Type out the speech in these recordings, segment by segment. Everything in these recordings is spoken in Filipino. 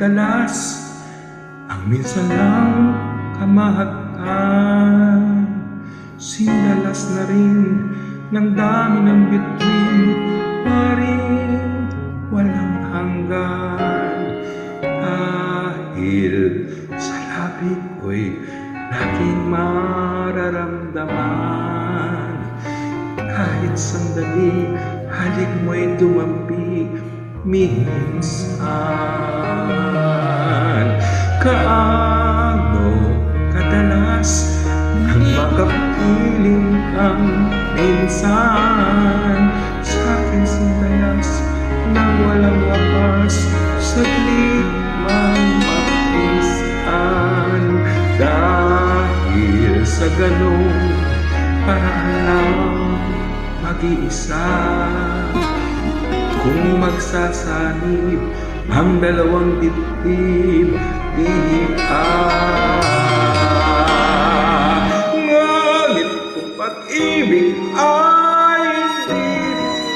kadalas ang minsan lang kamahakan Sindalas na rin ng dami ng bituin Paring walang hanggan. Dahil sa labi ko'y laging mararamdaman. Kahit sandali halik mo'y dumampi minsan. Kaano kadalas ang makapiling kang minsan? Sa akin sindalas nang walang wakas Saglit mang mapisan. Dahil sa ganong paraan lang mag-iisa kung magsasanib ang dalawang dibdib dihian. Ngunit kung pag-ibig ay hindi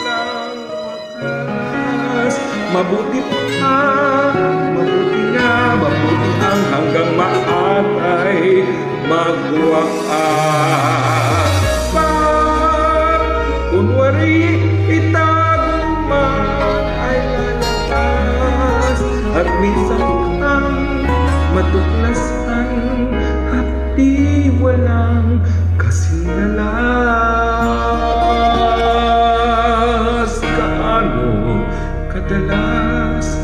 lang wakas, mabuti pa, mabuti nga, mabuti ang hanggang maatay magwakas. Pag kunwari matuklasan At di walang kasinalas Kaano kadalas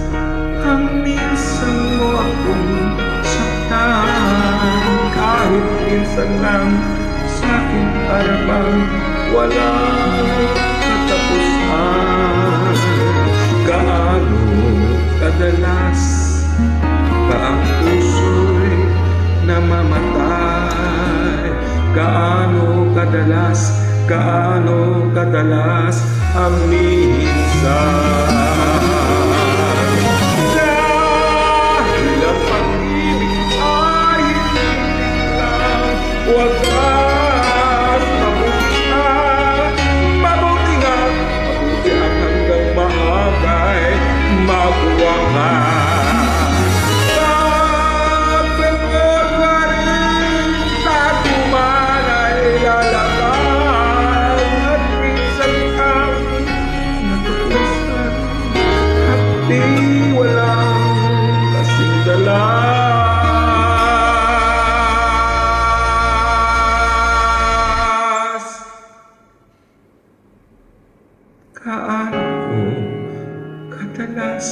ang minsan mo akong saktan? Kahit minsan lang sa akin para bang walang katapusan namamatay Gaano kadalas, gaano kadalas ang minsan? Dahil ang pag-ibig ay hindi lang wagas walang kasing dalas Kaano kadalas?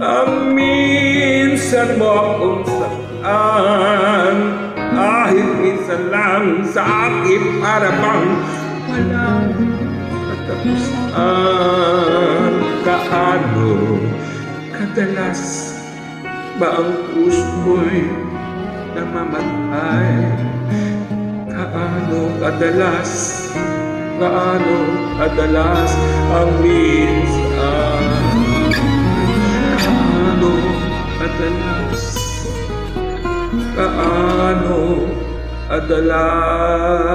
Ang minsan mo akong saktan sa akin para bang walang kadalas ba ang puso mo'y namamatay? Kaano kadalas? Kaano kadalas ang minsan? Kaano kadalas? Kaano kadalas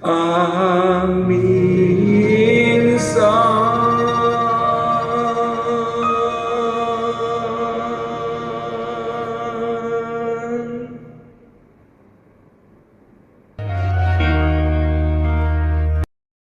ang minsan